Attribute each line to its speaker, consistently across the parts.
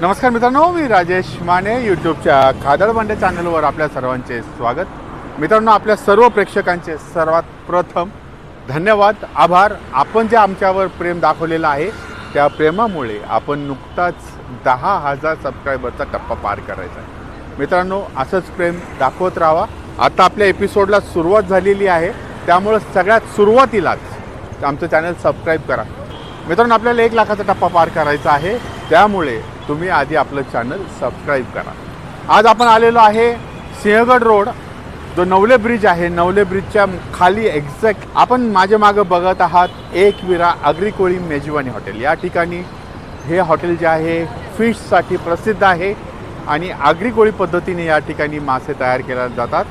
Speaker 1: नमस्कार मित्रांनो मी राजेश माने यूट्यूबच्या खादळबंडे चॅनलवर आपल्या सर्वांचे स्वागत. मित्रांनो आपल्या सर्व प्रेक्षकांचे सर्वात प्रथम धन्यवाद आभार. आपण जे आमच्यावर प्रेम दाखवलेलं आहे त्या प्रेमामुळे आपण नुकताच दहा हजार सबस्क्रायबरचा टप्पा पार करायचा आहे. मित्रांनो असंच प्रेम दाखवत राहा. आता आपल्या एपिसोडला सुरुवात झालेली आहे. त्यामुळं सगळ्यात सुरुवातीलाच आमचं चॅनल सबस्क्राईब करा. मित्रांनो आपल्याला एक लाखाचा टप्पा पार करायचा आहे. त्यामुळे तुम्ही आधी आपलं चॅनल सबस्क्राईब करा. आज आपण आलेलो आहे सिंहगड रोड जो नवले ब्रिज आहे. नवले ब्रिजच्या खाली एक्झॅक्ट आपण माझ्या मागं बघत आहात एक विरा अग्रिकोळी मेजवानी हॉटेल या ठिकाणी हे हॉटेल जे आहे फिशसाठी प्रसिद्ध आहे आणि आग्रिकोळी पद्धतीने या ठिकाणी मासे तयार केले जातात.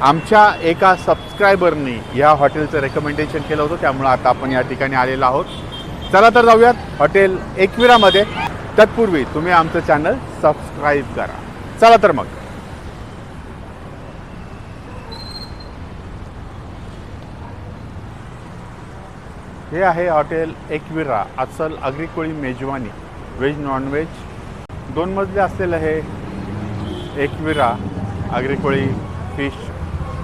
Speaker 1: आमच्या एका सबस्क्रायबरनी या हॉटेलचं रेकमेंडेशन केलं होतं. त्यामुळं आता आपण या ठिकाणी आलेलो आहोत. चला तर जाऊयात हॉटेल एकविरामध्ये. तत्पूर्वी तुम्ही आमचं चॅनल सबस्क्राईब करा. चला तर मग. हे आहे हॉटेल एकविरा अस्सल अग्रिकोळी मेजवानी. व्हेज नॉनव्हेज दोन मजले असलेलं हे एकविरा अग्रिकोळी फिश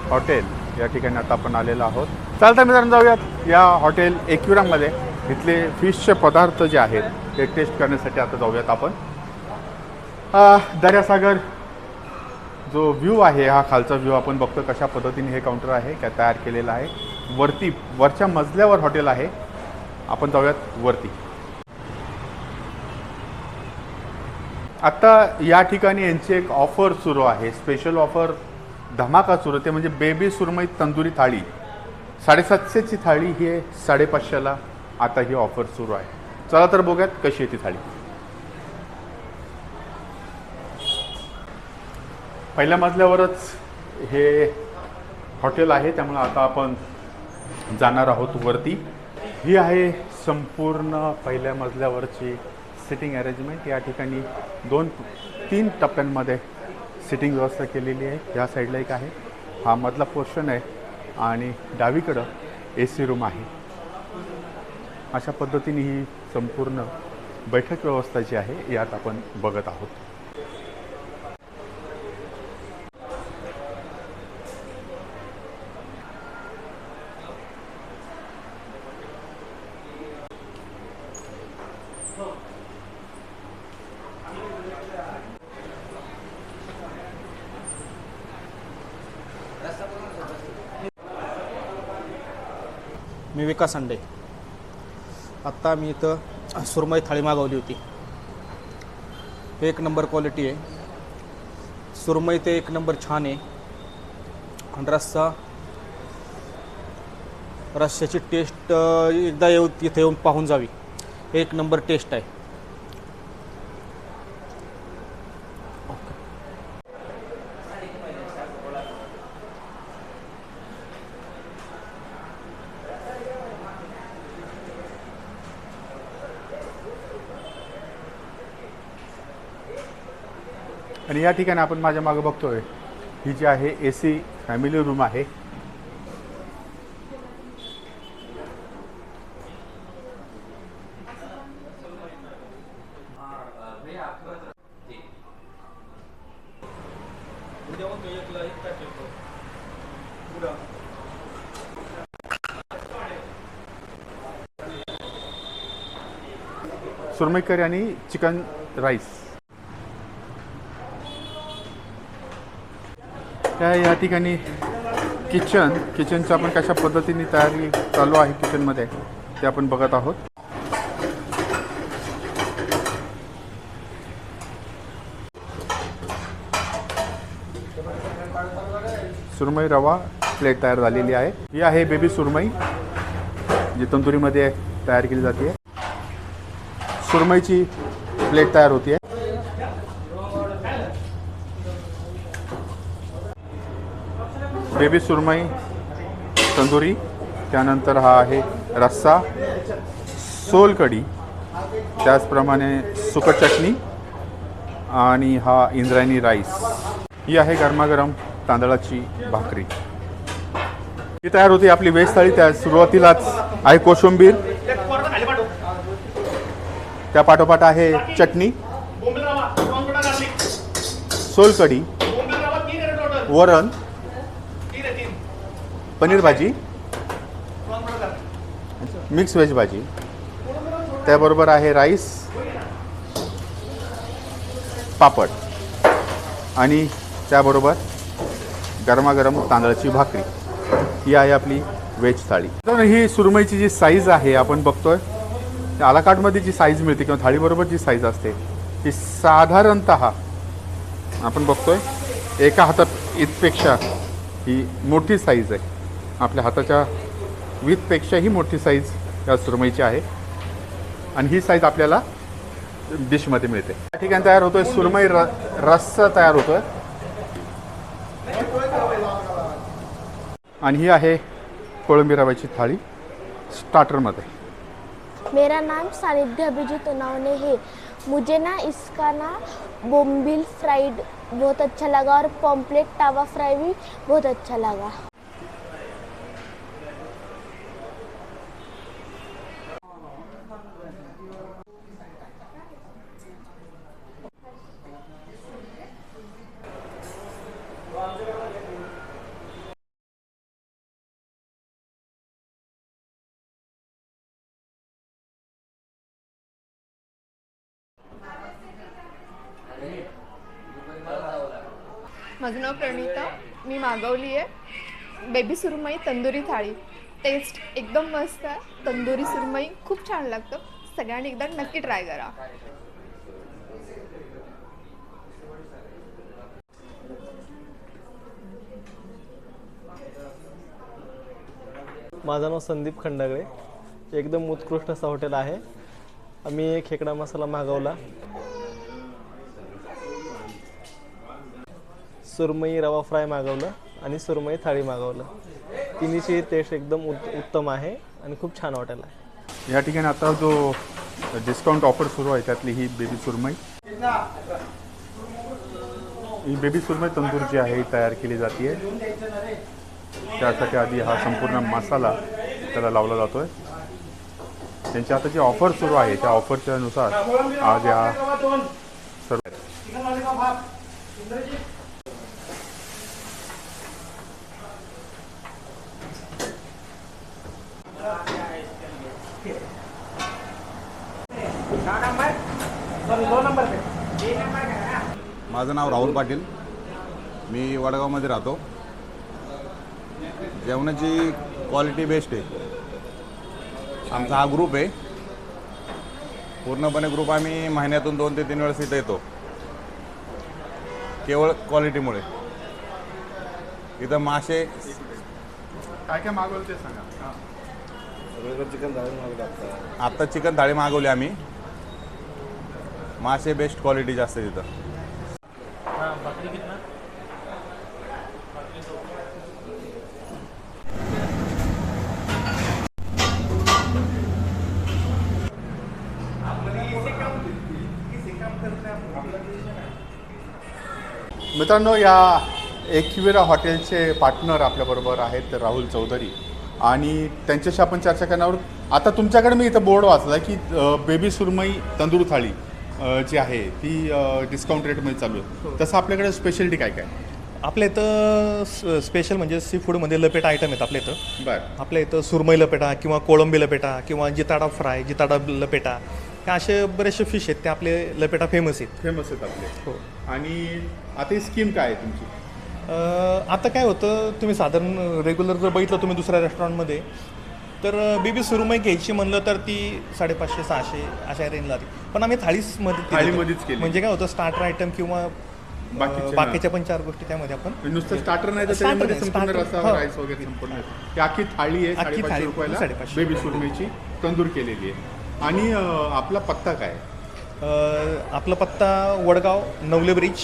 Speaker 1: हॉटेल या ठिकाणी आता आपण आलेलो आहोत. चालतं मित्रांनो जाऊयात या हॉटेल एकविरामध्ये. इथले फिशचे पदार्थ जे आहेत ते टेस्ट करण्यासाठी आता जाऊयात आपण. दर्यासागर जो व्ह्यू आहे हा खालचा व्ह्यू आपण बघतो कशा पद्धतीने हे काउंटर आहे काय तयार केलेलं आहे. वरती वरच्या मजल्यावर हॉटेल आहे. आपण जाऊयात वरती. आत्ता या ठिकाणी यांची एक ऑफर सुरू आहे. स्पेशल ऑफर धमाका सुरू ते म्हणजे बेबी सुरमई तंदुरी थाळी. साडेसातशेची थाळी ही आहे साडेपाचशेला. आता ही ऑफर सुरू आहे. चला तर बघूयात कशी आहे ती थाळी पहिल्या मजल्यावरच हे हॉटेल आहे त्यामुळे आता आपण जाणार आहोत वरती. ही आहे संपूर्ण पहिल्या मजल्यावरची सिटिंग अरेंजमेंट या ठिकाणी दोन तीन टप्प्यांमध्ये सिटिंग व्यवस्था केलेली आहे. या साईडला एक आहे. हा मधला पोर्शन आहे आणि डावीकडं ए सी रूम आहे. अशा पद्धतीने ही संपूर्ण बैठक व्यवस्था जी आहे यात आपण बघत आहोत.
Speaker 2: मी विकास अंडे. आत्ता मी इथं सुरमई थाळी मागवली होती. एक नंबर क्वालिटी आहे. सुरमई ते एक नंबर छान आहे. आणि रस्सा रस्स्याची टेस्ट एकदा येऊ तिथे येऊन पाहून जावी. एक नंबर टेस्ट आहे.
Speaker 1: आणि या ठिकाणी आपण माझ्या मागे बघतोय ही जी आहे ए सी फॅमिली रूम आहे. सुरमई करी आणि चिकन राईस. त्या या ठिकाणी किचन किचनचं आपण कशा पद्धतीने तयारी चालू आहे किचनमध्ये ते आपण बघत आहोत. सुरमई रवा प्लेट तयार झालेली आहे. ही आहे बेबी सुरमई जी तंदुरीमध्ये तयार केली जाते. सुरमईची प्लेट तयार होती बेबी सुरमई तंदुरी त्यानंतर हा आहे रस्सा सोलकढी त्याचप्रमाणे सुकट चटणी आणि हा इंद्रायणी राईस. ही आहे गरमागरम तांदळाची भाकरी. ही तयार होती आपली वेज थाळी त्या सुरुवातीलाच आहे कोशिंबीर. त्या पाठोपाठ आहे चटणी सोलकढी वरण पनीर भाजी मिक्स व्हेज भाजी. त्याबरोबर आहे राईस पापड आणि त्याबरोबर गरमागरम तांदळाची भाकरी. ही आहे आपली व्हेज थाळी. तर ही सुरमईची जी साईज आहे आपण बघतोय आलाकाटमध्ये जी साईज मिळते किंवा थाळीबरोबर जी साईज असते ती साधारणत आपण बघतोय एका हातात इथपेक्षा ही मोठी साईज आहे. आपल्या हाताच्या विथपेक्षाही मोठी साईज या सुरमईची आहे. आणि ही साईज आपल्याला डिशमध्ये मिळते. या ठिकाणी तयार होतोय सुरमई र रस्सा तयार होतोय. आणि ही आहे कोळंबी रव्याची थाळी स्टार्टरमध्ये
Speaker 3: मेरा नाम सानिध्य अभिजीत उनावने है. मुझे ना इसका ना बोम्बिल फ्राइड बहुत अच्छा लगा और पॉम्पलेट टावा फ्राई भी बहुत अच्छा लगा।
Speaker 4: माझं नाव प्रणिता मी मागवली आहे. बेबी सुरमई तंदुरी थाळी. टेस्ट एकदम मस्त आहे. तंदुरी सुरमई खूप छान लागतं. सगळ्यांनी एकदा नक्की ट्राय करा.
Speaker 5: माझं नाव संदीप खंडागळे. एकदम उत्कृष्ट असं हॉटेल आहे. आम्ही एक खेकडा मसाला मागवला. सुरमई रवा फ्राय मागवलं आणि सुरमई थाळी मागवलं. तिन्हीची टेस्ट एकदम उत उत्तम आहे आणि खूप छान हॉटेल आहे
Speaker 1: या ठिकाणी आता जो डिस्काउंट ऑफर सुरू आहे त्यातली ही बेबी सुरमई. ही बेबी सुरमई तंदूर जी आहे ही तयार केली जाते त्यासाठी आधी हा संपूर्ण मसाला त्याला लावला जातोय. त्यांची आता जी ऑफर सुरू आहे त्या ऑफरच्या नुसार आज या सर्व
Speaker 6: माझं नाव राहुल पाटील. मी वडगावमध्ये राहतो. जेवणाची क्वालिटी बेस्ट आहे. आमचा हा ग्रुप आहे. पूर्णपणे ग्रुप आम्ही महिन्यातून दोन ते तीन वेळेस इथं येतो. केवळ क्वालिटीमुळे इथं मासे
Speaker 1: काय काय मागवलं ते सांगा.
Speaker 6: आत्ता चिकन थाळी मागवली आम्ही. मासे बेस्ट क्वालिटी जास्त आहे तिथं
Speaker 1: मित्रांनो या एकविरा हॉटेलचे पार्टनर आपल्याबरोबर आहेत राहुल चौधरी. आणि त्यांच्याशी आपण चर्चा करणार आता तुमच्याकडे मी इथं बोर्ड वाचला की बेबी सुरमई तंदूर थाळी. जी आहे ती डिस्काउंट रेटमध्ये चालू आहे. तसं आपल्याकडे स्पेशालिटी काय काय?
Speaker 7: आपल्या इथं स्पेशल म्हणजे सी फूडमध्ये लपेटा आयटम आहेत आपल्या इथं.
Speaker 1: बरं.
Speaker 7: आपल्या इथं सुरमई लपेटा किंवा कोळंबी लपेटा किंवा जिताडा फ्राय जिताडा लपेटा हे असे बरेचसे फिश आहेत ते आपले लपेटा फेमस आहेत.
Speaker 1: फेमस आहेत आपले.
Speaker 7: हो.
Speaker 1: आणि आता ही स्कीम काय आहे तुमची?
Speaker 7: आता काय होतं तुम्ही साधारण रेग्युलर जर बघितलं तुम्ही दुसऱ्या रेस्टॉरंटमध्ये तर बेबी सुरमई घ्यायची म्हणलं तर ती साडेपाचशे सहाशे अशा रेंजला पण आम्ही थाळीसमध्ये.
Speaker 1: थाळीमध्येच केली.
Speaker 7: म्हणजे काय होतं स्टार्टर आयटम किंवा
Speaker 1: बाकीचे
Speaker 7: बाकीच्या पण चार गोष्टी त्यामध्ये आपण
Speaker 1: नुसतं स्टार्टर नाही तर त्याच्यामध्ये संपूर्ण. रस्सा
Speaker 7: हो.
Speaker 1: राईस वगैरे संपूर्ण ही अख्खी थाळी आहे साडेपाचशे
Speaker 7: थाळी,
Speaker 1: रुपयाला
Speaker 7: साडेपाचशे.
Speaker 1: बेबी सुरमईची तंदूर केलेली आहे आणि आपला पत्ता काय
Speaker 7: आपला पत्ता Vadgaon Navale bridge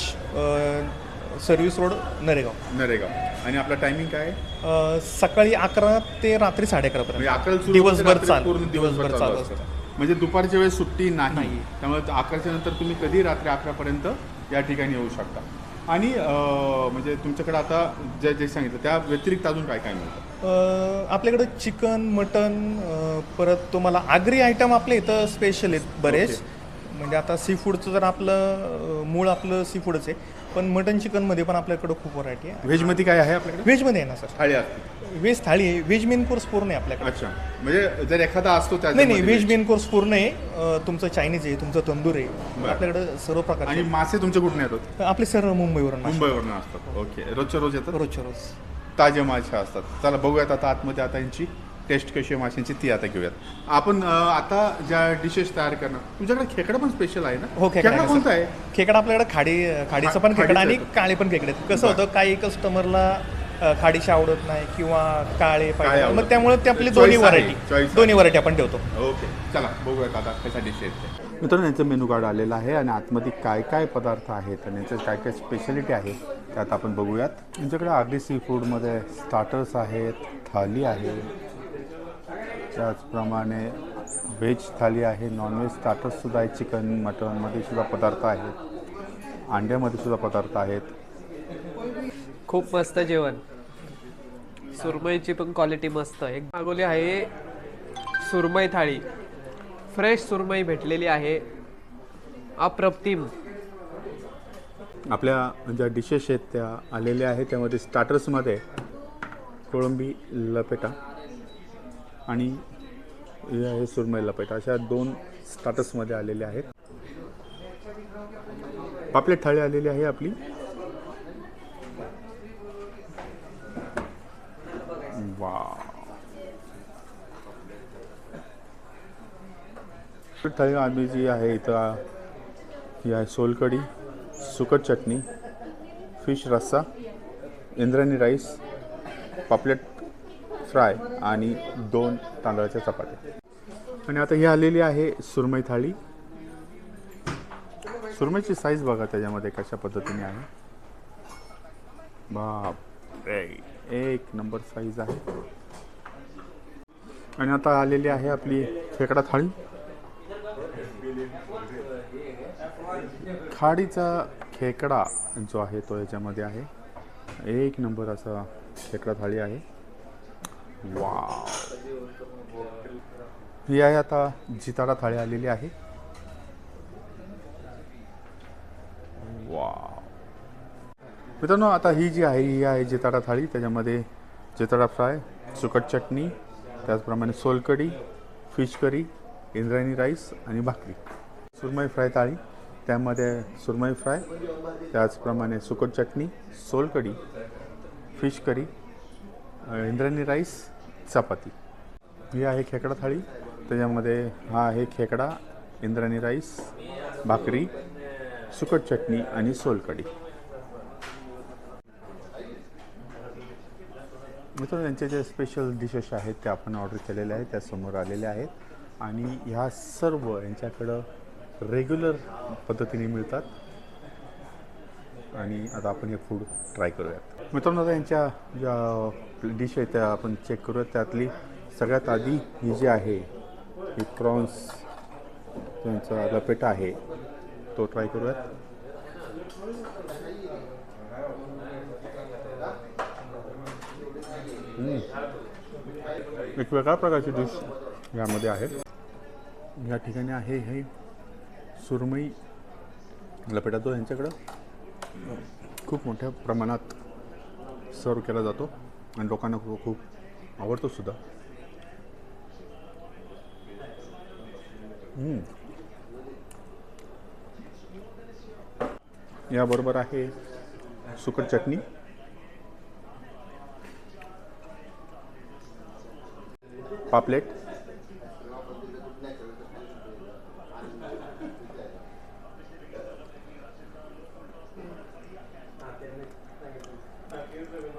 Speaker 7: service road Naregaon.
Speaker 1: Naregaon. आणि आपला टायमिंग काय? आहे
Speaker 7: अ, सकाळी अकरा ते रात्री साडे
Speaker 1: म्हणजे
Speaker 7: पर्यंत
Speaker 1: अकरा सुरू
Speaker 7: दिवसभर
Speaker 1: रात्री
Speaker 7: चाल.
Speaker 1: पूर्ण दिवसभर चालू असतं. म्हणजे दुपारच्या वेळेस सुट्टी नाही.
Speaker 7: नाही.
Speaker 1: त्यामुळे अकराच्या नंतर तुम्ही कधी रात्री अकरापर्यंत या ठिकाणी येऊ शकता? आणि अं, म्हणजे तुमच्याकडे आता जे जे सांगितलं त्या व्यतिरिक्त अजून काय काय मिळतं?
Speaker 7: अ, आपल्याकडं चिकन मटन परत तुम्हाला आगरी आयटम आपल्या इथं स्पेशल आहेत बरेच. म्हणजे आता सी फूडचं जर आपलं अं, मूळ आपलं सी फूडच आहे. पण मटन चिकनमध्ये पण आपल्याकडं खूप व्हरायटी आहे.
Speaker 1: व्हेजमध्ये काय आहे आपल्याकडे?
Speaker 7: व्हेजमध्ये आहे ना सर
Speaker 1: थाळी असते.
Speaker 7: व्हेज थाळी आहे. व्हेज मेन कोर्स पूर्ण आहे आपल्याकडे.
Speaker 1: अच्छा. म्हणजे जर एखादा असतो
Speaker 7: नाही नाही
Speaker 1: त्याच्यामध्ये
Speaker 7: व्हेज मेन कोर्स पूर्ण आहे. अं, तुमचं चायनीज आहे तुमचं तंदूर आहे. आपल्याकडे सर्व
Speaker 1: आणि
Speaker 7: प्रकारचे
Speaker 1: मासे तुमचे कुठून येतात?
Speaker 7: आपले सर्व मुंबईवरून.
Speaker 1: मुंबईवरून असतात. ओके. रोजच्या रोज येतात?
Speaker 7: रोजच्या रोज.
Speaker 1: ताजे मासे असतात. चला बघूयात आता आतमध्ये आता यांची टेस्ट कशी आहे माशांची ती आता घेऊयात. आपण अं, आता ज्या डिशेस तयार करणार तुमच्याकडे खेकडा पण स्पेशल आहे ना?
Speaker 7: हो खेकडा आहे.
Speaker 1: कोणता
Speaker 7: सर.
Speaker 1: आहे?
Speaker 7: खेकडा आपल्याकडे खाडी खाडीचं पण
Speaker 1: खा-
Speaker 7: खेकडा आणि. काळे पण खेकडे आहेत. कसं होतं काही कस्टमरला खाडीशी आवडत नाही किंवा काळे पाहिजे
Speaker 1: आवडत
Speaker 7: मग त्यामुळे ते आपली दोन्ही
Speaker 1: आहे,
Speaker 7: व्हरायटी
Speaker 1: choice
Speaker 7: दोन्ही व्हरायटी आपण ठेवतो.
Speaker 1: ओके चला बघूयात आता कशा डिश आहेत मित्रांनो यांचं मेनू कार्ड आलेलं आहे आणि आतमध्ये काय काय पदार्थ आहेत आणि यांचं काय काय स्पेशालिटी आहे त्यात आपण बघूयात. यांच्याकडे आगरी सी फूडमध्ये स्टार्टर्स आहेत थाली आहे त्याचप्रमाणे व्हेज थाली आहे नॉनव्हेज स्टार्टर्ससुद्धा आहेत चिकन मटनमध्ये सुद्धा पदार्थ आहेत. अंड्यामध्ये सुद्धा पदार्थ आहेत.
Speaker 8: खूप मस्त जेवण. सुरमईची पण क्वालिटी मस्त. एक मागवली आहे सुरमई थाळी. फ्रेश सुरमई भेटलेली आहे. अप्रतिम.
Speaker 1: आपल्या ज्या डिशेस आहेत त्या आलेल्या आहेत त्यामध्ये स्टार्टर्समध्ये कोळंबी लपेटा आणि हे आहे सुरमई लपेटा अशा दोन स्टार्टर्समध्ये आलेल्या आहेत. पापलेट थाळी आलेली आहे आपली. वा थाळी आम्ही जी आहे इथं ही आहे सोलकढी सुकट चटणी फिश रस्सा इंद्रायणी राईस पापलेट फ्राय आणि दोन तांदळाच्या चपात्या. आणि आता ही आलेली आहे सुरमई थाळी. सुरमईची साईज बघा त्याच्यामध्ये कशा पद्धतीने आहे. बाप एक नंबर साईज आहे. आणि आता आलेली आहे आपली खेकडा थाळी. खाडीचा खेकडा जो आहे तो याच्यामध्ये आहे. एक नंबर असा खेकडा थाळी आहे. वा ही आहे आता जिताडा थाळी आलेली आहे. वा मित्रांनो आता ही जी आहे ही आहे जिताडा थाळी. त्याच्यामध्ये जिताडा फ्राय सुकट चटणी त्याचप्रमाणे solkadhi fish curry Indrayani rice आणि भाकरी. सुरमई फ्राय थाळी. त्यामध्ये सुरमई फ्राय त्याचप्रमाणे सुकट chutney solkadhi fish curry Indrayani rice चपाती. ही आहे खेकडा थाळी. त्याच्यामध्ये हा आहे खेकडा इंद्रायणी राईस भाकरी सुकट चटणी आणि सोलकढी. मित्र यांचे जे स्पेशल डिशेस आहेत ते आपण ऑर्डर केलेले आहेत त्या समोर आलेल्या आहेत. आणि ह्या सर्व यांच्याकडं रेग्युलर पद्धतीने मिळतात. आणि आता आपण हे फूड ट्राय करूयात. मित्रांनो आता यांच्या ज्या डिश आहेत त्या आपण चेक करूयात. त्यातली सगळ्यात आधी ही जी आहे ही प्रॉन्स त्यांचा लपेटा आहे तो ट्राय करूयात. एक वेगळ्या प्रकारची डिश यामध्ये आहे. या ठिकाणी आहे हे सुरमई लपेटा तो यांच्याकडं. खूप मोठ्या प्रमाणात सर्व केला जातो आणि लोकांना खूप खूप आवडतो सुद्धा. याबरोबर आहे सुकट चटणी. पापलेट.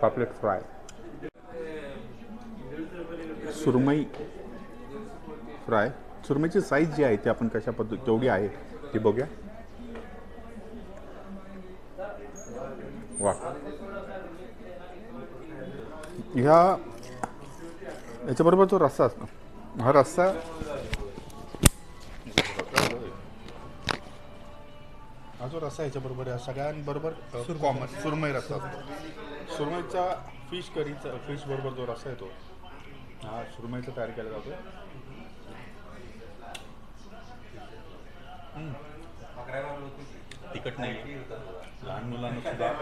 Speaker 1: पापलेट फ्राय. सुरमई फ्राय. सुरमईची साईज जी आहे ती आपण कशा पद्धत केवढी आहे ती बघूया. वा ह्या याच्याबरोबर जो रस्सा असतो हा रस्सा जो रस्सा याच्याबरोबर आहे, सगळ्यांबरोबर कॉमन सुरमई रस्सा. असतो. सुरमईचा फिश करीचा फिश बरोबर जो रस्सा येतो हा सुरमईचा तयार केला जातो. तिखट नाही. लहान मुलांना सुद्धा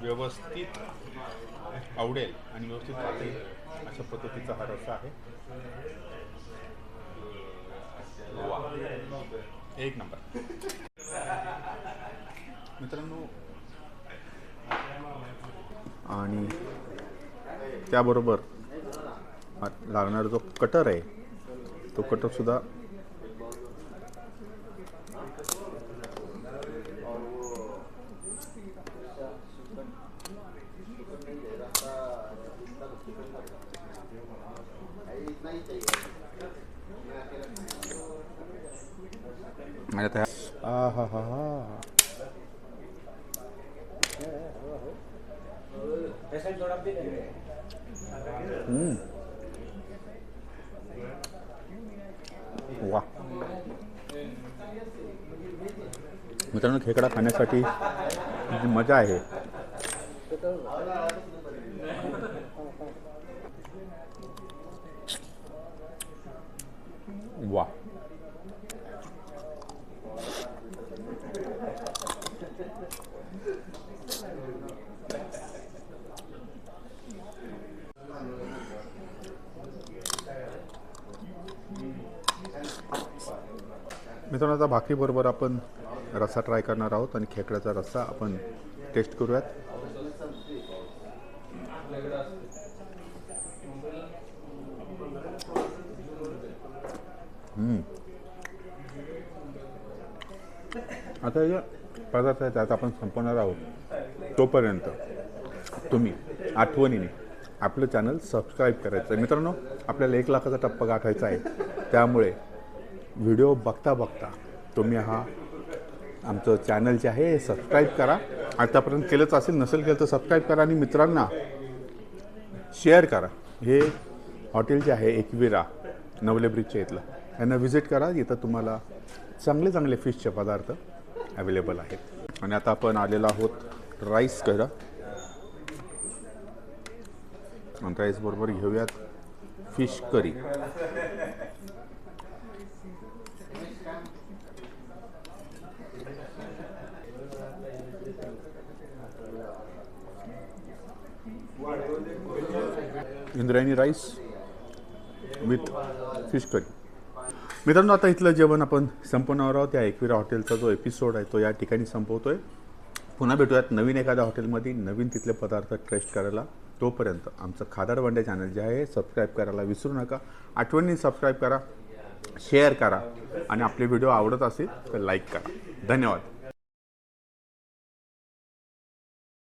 Speaker 1: व्यवस्थित आवडेल आणि व्यवस्थित खाता. येईल अशा पद्धतीचा हा रस्सा आहे. एक नंबर. मित्रांनो आणि त्याबरोबर लागणारा जो कटर आहे तो कटरसुद्धा सुद्धा आणि आता आ हा हा हा वा mm. मित्रांनो खेकडा खाण्यासाठी जी मजा आहे. वा. मित्रांनो आता भाकरीबरोबर आपण रस्सा ट्राय करणार आहोत आणि खेकड्याचा रस्सा आपण टेस्ट करूयात. आता या पदार्थ आहे त्यात आपण संपवणार आहोत. तोपर्यंत तुम्ही आठवणीने आपलं चॅनल सबस्क्राईब करायचं. आहे मित्रांनो आपल्याला एक लाखाचा टप्पा गाठायचा आहे. त्यामुळे व्हिडिओ बघता बघता तुम्ही हा आमचं चॅनल जे आहे हे सबस्क्राईब करा. आतापर्यंत केलंच असेल नसेल केलं तर सबस्क्राईब करा आणि मित्रांना शेअर करा. हे हॉटेल जे आहे एकविरा नवले ब्रिजच्या इथलं. यांना व्हिजिट करा. इथं तुम्हाला चांगले चांगले फिशचे पदार्थ अवेलेबल आहेत. आणि आता आपण आलेलो आहोत राईस करा आणि राईसबरोबर घेऊयात fish curry Indrayani rice with fish curry. मित्रांनो आता इथलं जेवण आपण संपवणार आहोत. या एकविरा हॉटेलचा जो एपिसोड आहे तो या ठिकाणी संपवतो आहे पुन्हा भेटूयात नवीन एखाद्या हॉटेलमध्ये नवीन तिथले पदार्थ टेस्ट करायला. तोपर्यंत आमचं खादाड वंडे चॅनल जे आहे सबस्क्राईब करायला विसरू नका. आठवणीने सबस्क्राईब करा शेअर करा आणि आपले व्हिडिओ आवडत असेल तर लाईक करा. धन्यवाद.